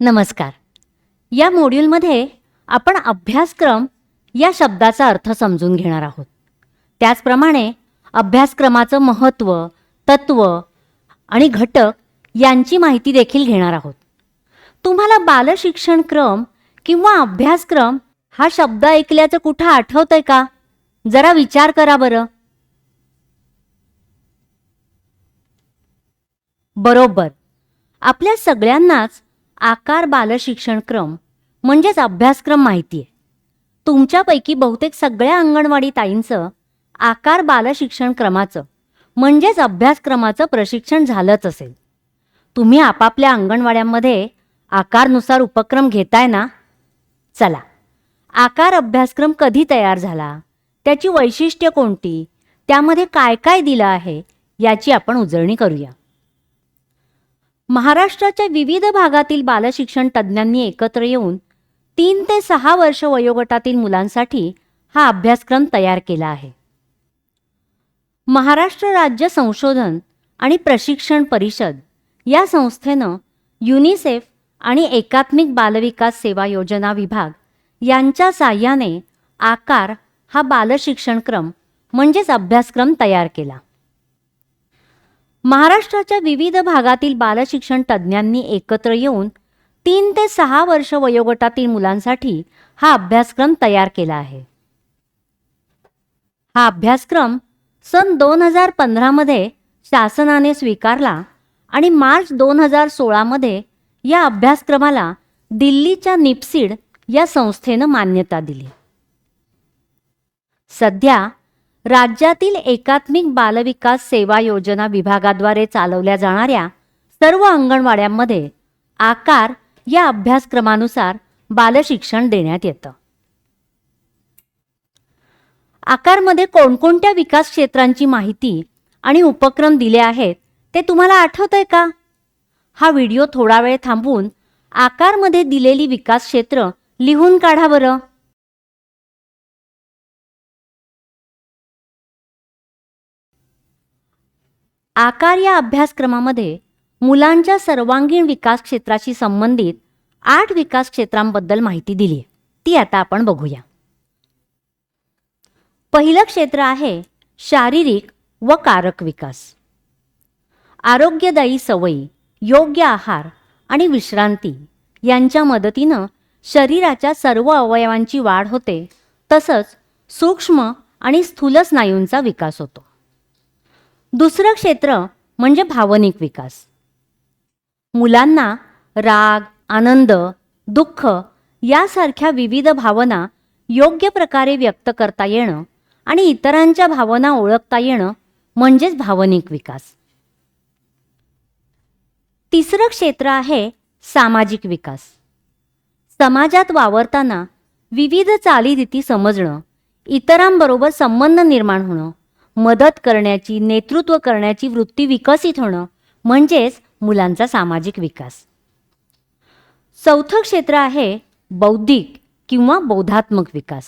नमस्कार. या मॉड्यूलमध्ये आपण अभ्यासक्रम या शब्दाचा अर्थ समजून घेणार आहोत. त्याचप्रमाणे अभ्यासक्रमाचं महत्त्व तत्त्व आणि घटक यांची माहिती देखील घेणार आहोत. तुम्हाला बालशिक्षण क्रम किंवा अभ्यासक्रम हा शब्द ऐकल्याचं कुठं आठवतंय का? जरा विचार करा बरं. बरोबर. आपल्या सगळ्यांनाच आकार बालशिक्षण क्रम म्हणजेच अभ्यासक्रम माहिती आहे तुमच्यापैकी बहुतेक सगळ्या अंगणवाडी ताईंचं आकार बालशिक्षण क्रमाचं म्हणजेच अभ्यासक्रमाचं प्रशिक्षण झालंच असेल. तुम्ही आपापल्या अंगणवाड्यांमध्ये आकारनुसार उपक्रम घेताय ना? चला. आकार अभ्यासक्रम कधी तयार झाला? त्याची वैशिष्ट्य कोणती? त्यामध्ये काय काय दिलं आहे? याची आपण उजळणी करूया. महाराष्ट्राच्या विविध भागातील बालशिक्षण तज्ज्ञांनी एकत्र येऊन तीन ते सहा वर्ष वयोगटातील मुलांसाठी हा अभ्यासक्रम तयार केला आहे. महाराष्ट्र राज्य संशोधन आणि प्रशिक्षण परिषद या संस्थेनं युनिसेफ आणि एकात्मिक बालविकास सेवा योजना विभाग यांच्या साह्याने आकार हा बालशिक्षण क्रम म्हणजेच अभ्यासक्रम तयार केला. महाराष्ट्राच्या विविध भागातील बालशिक्षण तज्ज्ञांनी एकत्र येऊन तीन ते सहा वर्ष वयोगटातील मुलांसाठी हा अभ्यासक्रम तयार केला आहे. हा अभ्यासक्रम सन दोन हजार पंधरामध्ये शासनाने स्वीकारला आणि मार्च दोन हजार सोळामध्ये या अभ्यासक्रमाला दिल्लीच्या निपसीड या संस्थेनं मान्यता दिली. सध्या राज्यातील एकात्मिक बालविकास सेवा योजना विभागाद्वारे चालवल्या जाणाऱ्या सर्व अंगणवाड्यांमध्ये आकार या अभ्यासक्रमानुसार बालशिक्षण देण्यात येतं. आकारमध्ये कोणकोणत्या विकास क्षेत्रांची माहिती आणि उपक्रम दिले आहेत ते तुम्हाला आठवतंय का? हा व्हिडिओ थोडा वेळ थांबवून आकारमध्ये दिलेली विकास क्षेत्र लिहून काढा बरं. आकार या अभ्यासक्रमामध्ये मुलांच्या सर्वांगीण विकास क्षेत्राशी संबंधित आठ विकास क्षेत्रांबद्दल माहिती दिली आहे ती आता आपण बघूया. पहिलं क्षेत्र आहे शारीरिक व कारक विकास. आरोग्यदायी सवयी योग्य आहार आणि विश्रांती यांच्या मदतीनं शरीराच्या सर्व अवयवांची वाढ होते तसंच सूक्ष्म आणि स्थूल स्नायूंचा विकास होतो. दुसरं क्षेत्र म्हणजे भावनिक विकास. मुलांना राग आनंद दुःख यासारख्या विविध भावना योग्य प्रकारे व्यक्त करता येणं आणि इतरांच्या भावना ओळखता येणं म्हणजेच भावनिक विकास. तिसरं क्षेत्र आहे सामाजिक विकास. समाजात वावरताना विविध चालीरीती समजणं इतरांबरोबर संबंध निर्माण होणं मदत करण्याची नेतृत्व करण्याची वृत्ती विकसित होणं म्हणजेच मुलांचा सामाजिक विकास. चौथं क्षेत्र आहे बौद्धिक किंवा बौद्धात्मक विकास.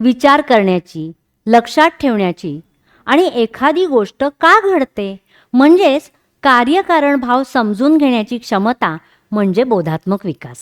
विचार करण्याची लक्षात ठेवण्याची आणि एखादी गोष्ट का घडते म्हणजेच कार्यकारण भाव समजून घेण्याची क्षमता म्हणजे बोधात्मक विकास.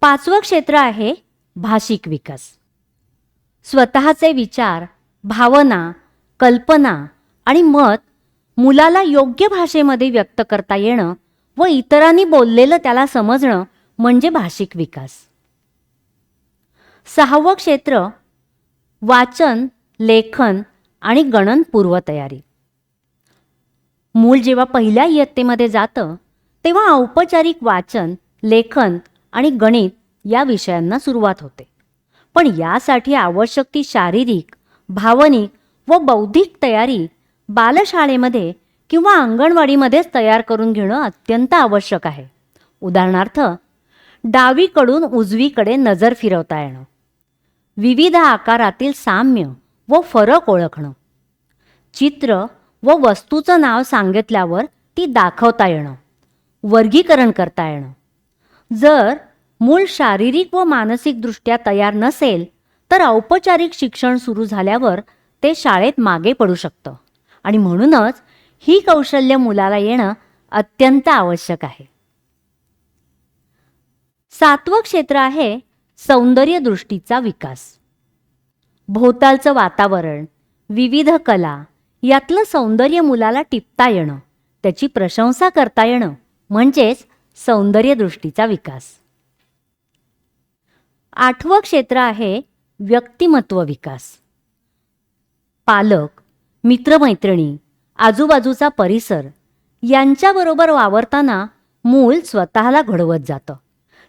पाचवं क्षेत्र आहे भाषिक विकास. स्वतःचे विचार भावना कल्पना आणि मत मुलाला योग्य भाषेमध्ये व्यक्त करता येणं व इतरांनी बोललेलं त्याला समजणं म्हणजे भाषिक विकास. सहावं क्षेत्र वाचन लेखन आणि गणन पूर्वतयारी. मूल जेव्हा पहिल्या इयत्तेमध्ये जातं तेव्हा औपचारिक वाचन लेखन आणि गणित या विषयांना सुरुवात होते. पण यासाठी आवश्यक ती शारीरिक भावनिक व बौद्धिक तयारी बालशाळेमध्ये किंवा अंगणवाडीमध्येच तयार करून घेणं अत्यंत आवश्यक आहे. उदाहरणार्थ डावीकडून उजवीकडे नजर फिरवता येणं विविध आकारातील साम्य व फरक ओळखणं चित्र व वस्तूचं नाव सांगितल्यावर ती दाखवता येणं वर्गीकरण करता येणं. जर मूल शारीरिक व मानसिकदृष्ट्या तयार नसेल तर औपचारिक शिक्षण सुरू झाल्यावर ते शाळेत मागे पडू शकतं. आणि म्हणूनच ही कौशल्य मुलाला येणं अत्यंत आवश्यक आहे. सातवं क्षेत्र आहे सौंदर्य दृष्टीचा विकास. भोवतालचं वातावरण विविध कला यातलं सौंदर्य मुलाला टिपता येणं त्याची प्रशंसा करता येणं म्हणजेच सौंदर्यदृष्टीचा विकास. आठवं क्षेत्र आहे व्यक्तिमत्व विकास. पालक मित्रमैत्रिणी आजूबाजूचा परिसर यांच्याबरोबर वावरताना मूल स्वतःला घडवत जातं.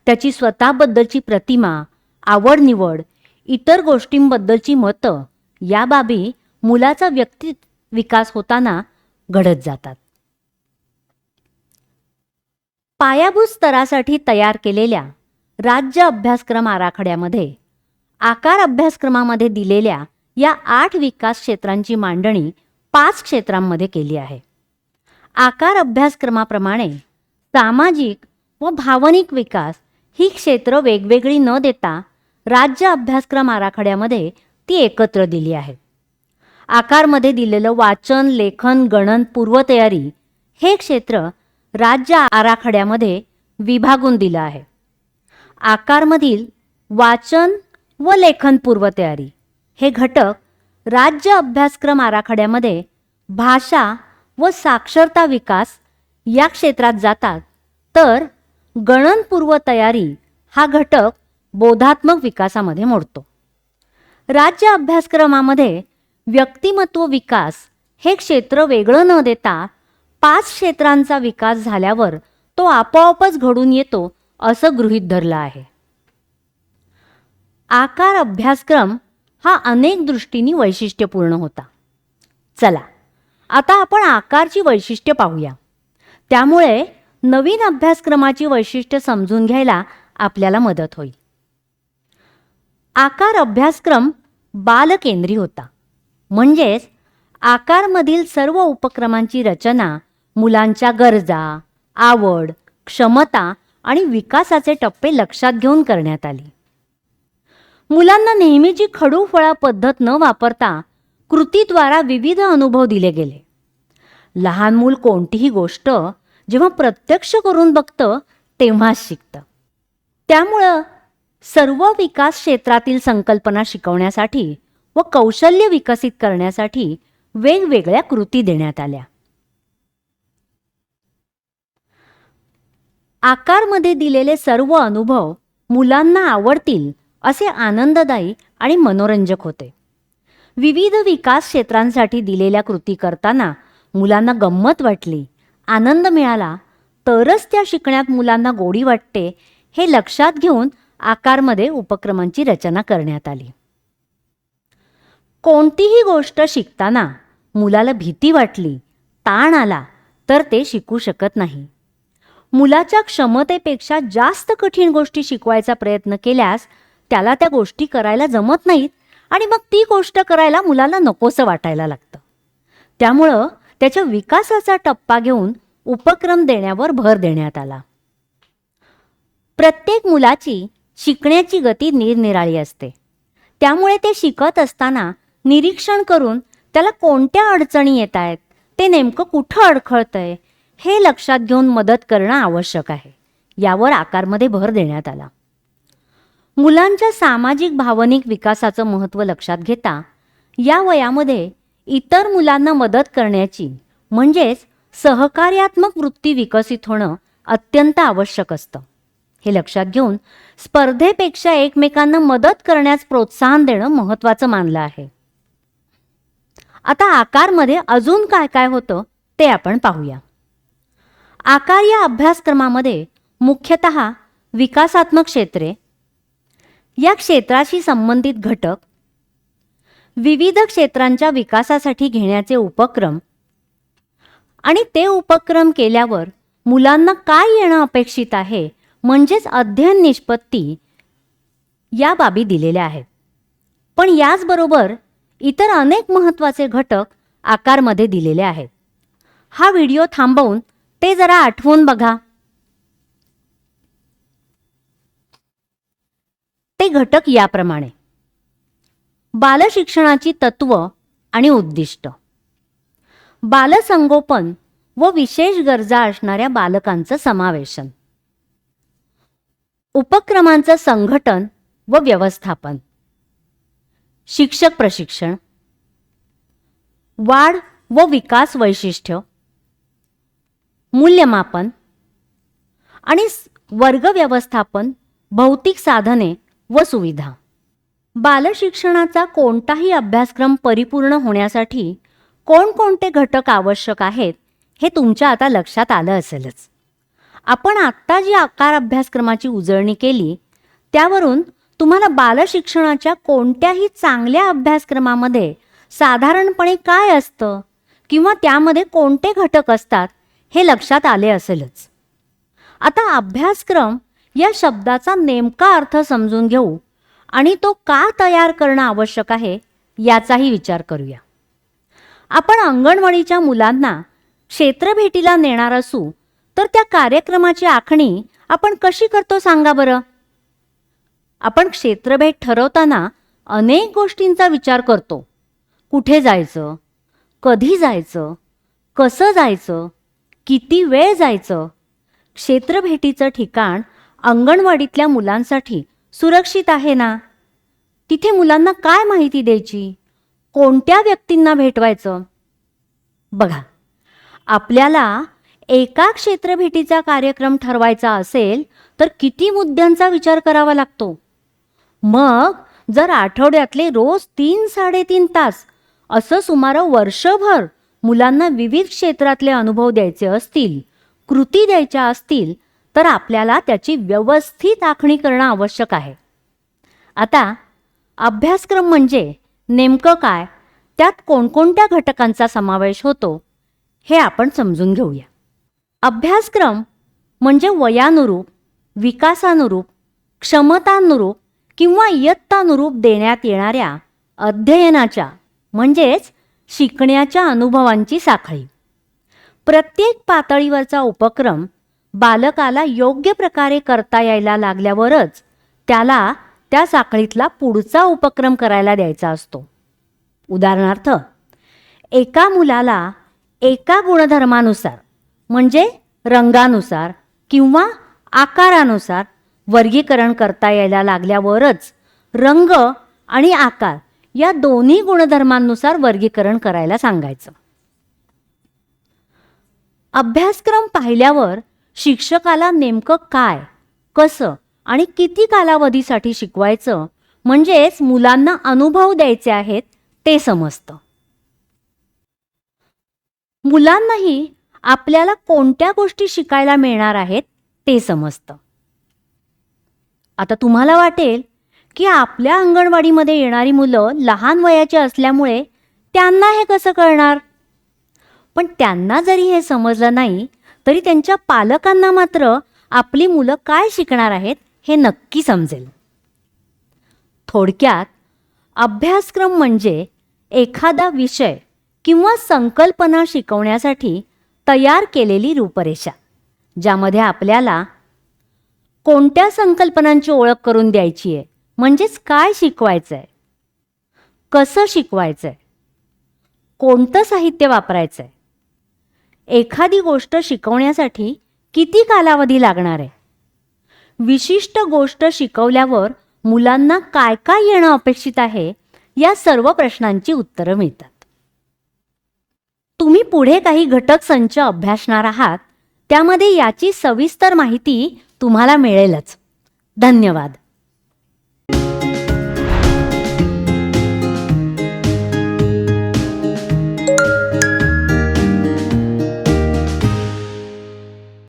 त्याची स्वतःबद्दलची प्रतिमा आवड निवड इतर गोष्टींबद्दलची मतं या बाबी मुलाचा व्यक्ती विकास होताना घडत जातात. पायाभूत स्तरासाठी तयार केलेल्या राज्य अभ्यासक्रम आराखड्यामध्ये आकार अभ्यासक्रमामध्ये दिलेल्या या आठ विकास क्षेत्रांची मांडणी पाच क्षेत्रांमध्ये केली आहे. आकार अभ्यासक्रमाप्रमाणे सामाजिक व भावनिक विकास ही क्षेत्र वेगवेगळी न देता राज्य अभ्यासक्रम आराखड्यामध्ये ती एकत्र दिली आहे. आकारमध्ये दिलेलं वाचन लेखन गणन पूर्वतयारी हे क्षेत्र राज्य आराखड्यामध्ये विभागून दिलं आहे. आकारमधील वाचन व लेखन पूर्वतयारी. हे घटक राज्य अभ्यासक्रम आराखड्यामध्ये भाषा व साक्षरता विकास या क्षेत्रात जातात. तर गणन पूर्वतयारी हा घटक बोधात्मक विकासामध्ये मोडतो. राज्य अभ्यासक्रमामध्ये व्यक्तिमत्व विकास हे क्षेत्र वेगळं न देता पाच क्षेत्रांचा विकास झाल्यावर तो आपोआपच घडून येतो असं गृहीत धरलं आहे. आकार अभ्यासक्रम हा अनेक दृष्टींनी वैशिष्ट्यपूर्ण होता. चला आता आपण आकारची वैशिष्ट्य पाहूया. त्यामुळे नवीन अभ्यासक्रमाची वैशिष्ट्य समजून घ्यायला आपल्याला मदत होईल. आकार अभ्यासक्रम बालकेंद्री होता. म्हणजेच आकारमधील सर्व उपक्रमांची रचना मुलांच्या गरजा आवड क्षमता आणि विकासाचे टप्पे लक्षात घेऊन करण्यात आली. मुलांना नेहमीची खडूफळा पद्धत न वापरता कृतीद्वारा विविध अनुभव दिले गेले. लहान मूल कोणतीही गोष्ट जेव्हा प्रत्यक्ष करून बघतं तेव्हाच शिकतं. त्यामुळं सर्व विकास क्षेत्रातील संकल्पना शिकवण्यासाठी व कौशल्य विकसित करण्यासाठी वेगवेगळ्या कृती देण्यात आल्या. आकारमध्ये दिलेले सर्व अनुभव मुलांना आवडतील असे आनंददायी आणि मनोरंजक होते. विविध विकास क्षेत्रांसाठी दिलेल्या कृती करताना मुलांना गंमत वाटली. आनंद मिळाला तरच त्या शिकण्यात मुलांना गोडी वाटते हे लक्षात घेऊन आकारमध्ये उपक्रमांची रचना करण्यात आली. कोणतीही गोष्ट शिकताना मुलाला भीती वाटली ताण आला तर ते शिकू शकत नाही. मुलाच्या क्षमतेपेक्षा जास्त कठीण गोष्टी शिकवायचा प्रयत्न केल्यास त्याला त्या गोष्टी करायला जमत नाहीत आणि मग ती गोष्ट करायला मुलाला नकोसं वाटायला लागतं. त्यामुळं त्याच्या विकासाचा टप्पा घेऊन उपक्रम देण्यावर भर देण्यात आला. प्रत्येक मुलाची शिकण्याची गती निरनिराळी असते. त्यामुळे ते शिकत असताना निरीक्षण करून त्याला कोणत्या अडचणी येत आहेत ते नेमकं कुठं अडखळतंय हे लक्षात घेऊन मदत करणं आवश्यक आहे. यावर आकारमध्ये भर देण्यात आला. मुलांच्या सामाजिक भावनिक विकासाचं महत्त्व लक्षात घेता या वयामध्ये इतर मुलांना मदत करण्याची म्हणजेच सहकार्यात्मक वृत्ती विकसित होणं अत्यंत आवश्यक असतं. हे लक्षात घेऊन स्पर्धेपेक्षा एकमेकांना मदत करण्यास प्रोत्साहन देणं महत्त्वाचं मानलं आहे. आता आकारमध्ये अजून काय काय होतं ते आपण पाहूया. आकार या अभ्यासक्रमामध्ये मुख्यतः विकासात्मक क्षेत्रे या क्षेत्राशी संबंधित घटक विविध क्षेत्रांच्या विकासासाठी घेण्याचे उपक्रम आणि ते उपक्रम केल्यावर मुलांना काय येणं अपेक्षित आहे म्हणजेच अध्ययन निष्पत्ती या बाबी दिलेल्या आहेत. पण याचबरोबर इतर अनेक महत्त्वाचे घटक आकारमध्ये दिलेले आहेत. हा व्हिडिओ थांबवून ते जरा आठवून बघा. ते घटक याप्रमाणे. बालशिक्षणाची तत्व आणि उद्दिष्ट. बालसंगोपन व विशेष गरजा असणाऱ्या बालकांचं समावेशन. उपक्रमांचं संघटन व व्यवस्थापन. शिक्षक प्रशिक्षण. वाढ व विकास वैशिष्ट्य. मूल्यमापन. आणि वर्ग व्यवस्थापन भौतिक साधने व सुविधा. बालशिक्षणाचा कोणताही अभ्यासक्रम परिपूर्ण होण्यासाठी कोणकोणते घटक आवश्यक आहेत हे तुमच्या आता लक्षात आलं असेलच. आपण आत्ता जी आकार अभ्यासक्रमाची उजळणी केली त्यावरून तुम्हाला बालशिक्षणाच्या कोणत्याही चांगल्या अभ्यासक्रमामध्ये साधारणपणे काय असतं किंवा त्यामध्ये कोणते घटक असतात हे लक्षात आले असेलच. आता अभ्यासक्रम या शब्दाचा नेमका अर्थ समजून घेऊ आणि तो का तयार करणं आवश्यक आहे याचाही विचार करूया. आपण अंगणवाडीच्या मुलांना क्षेत्रभेटीला नेणार असू तर त्या कार्यक्रमाची आखणी आपण कशी करतो सांगा बरं? आपण क्षेत्रभेट ठरवताना अनेक गोष्टींचा विचार करतो. कुठे जायचं? कधी जायचं? कसं जायचं? किती वेळ जायचं? क्षेत्रभेटीचं ठिकाण अंगणवाडीतल्या मुलांसाठी सुरक्षित आहे ना? तिथे मुलांना काय माहिती द्यायची? कोणत्या व्यक्तींना भेटवायचं? बघा आपल्याला एका क्षेत्रभेटीचा कार्यक्रम ठरवायचा असेल तर किती मुद्द्यांचा विचार करावा लागतो. मग जर आठवड्यातले रोज तीन साडेतीन तास असं सुमारे वर्षभर मुलांना विविध क्षेत्रातले अनुभव द्यायचे असतील कृती द्यायच्या असतील तर आपल्याला त्याची व्यवस्थित आखणी करणं आवश्यक आहे. आता अभ्यासक्रम म्हणजे नेमकं काय? त्यात कोणकोणत्या घटकांचा समावेश होतो? हे आपण समजून घेऊया. अभ्यासक्रम म्हणजे वयानुरूप विकासानुरूप क्षमतानुरूप किंवा इयत्तानुरूप देण्यात येणाऱ्या अध्ययनाच्या म्हणजेच शिकण्याच्या अनुभवांची साखळी. प्रत्येक पातळीवरचा उपक्रम बालकाला योग्य प्रकारे करता यायला लागल्यावरच त्याला त्या साखळीतला पुढचा उपक्रम करायला द्यायचा असतो. उदाहरणार्थ एका मुलाला एका गुणधर्मानुसार म्हणजे रंगानुसार किंवा आकारानुसार वर्गीकरण करता यायला लागल्यावरच रंग आणि आकार या दोन्ही गुणधर्मांनुसार वर्गीकरण करायला सांगायचं. अभ्यासक्रम पाहिल्यावर शिक्षकाला नेमकं काय कसं आणि किती कालावधीसाठी शिकवायचं म्हणजेच मुलांना अनुभव द्यायचे आहेत ते समजतं. मुलांनाही आपल्याला कोणत्या गोष्टी शिकायला मिळणार आहेत ते समजतं. आता तुम्हाला वाटेल की आपल्या अंगणवाडीमध्ये येणारी मुलं लहान वयाची असल्यामुळे त्यांना हे कसं कळणार? पण त्यांना जरी हे समजलं नाही तरी त्यांच्या पालकांना मात्र आपली मुलं काय शिकणार आहेत हे नक्की समजेल. थोडक्यात अभ्यासक्रम म्हणजे एखादा विषय किंवा संकल्पना शिकवण्यासाठी तयार केलेली रूपरेषा ज्यामध्ये आपल्याला कोणत्या संकल्पनांची ओळख करून द्यायची आहे म्हणजेच काय शिकवायचं आहे कसं शिकवायचं आहे कोणतं साहित्य वापरायचं आहे एखादी गोष्ट शिकवण्यासाठी किती कालावधी लागणार आहे? विशिष्ट गोष्ट शिकवल्यावर मुलांना काय काय येणं अपेक्षित आहे या सर्व प्रश्नांची उत्तरं मिळतात. तुम्ही पुढे काही घटक संच अभ्यासणार आहात त्यामध्ये याची सविस्तर माहिती तुम्हाला मिळेलच. धन्यवाद.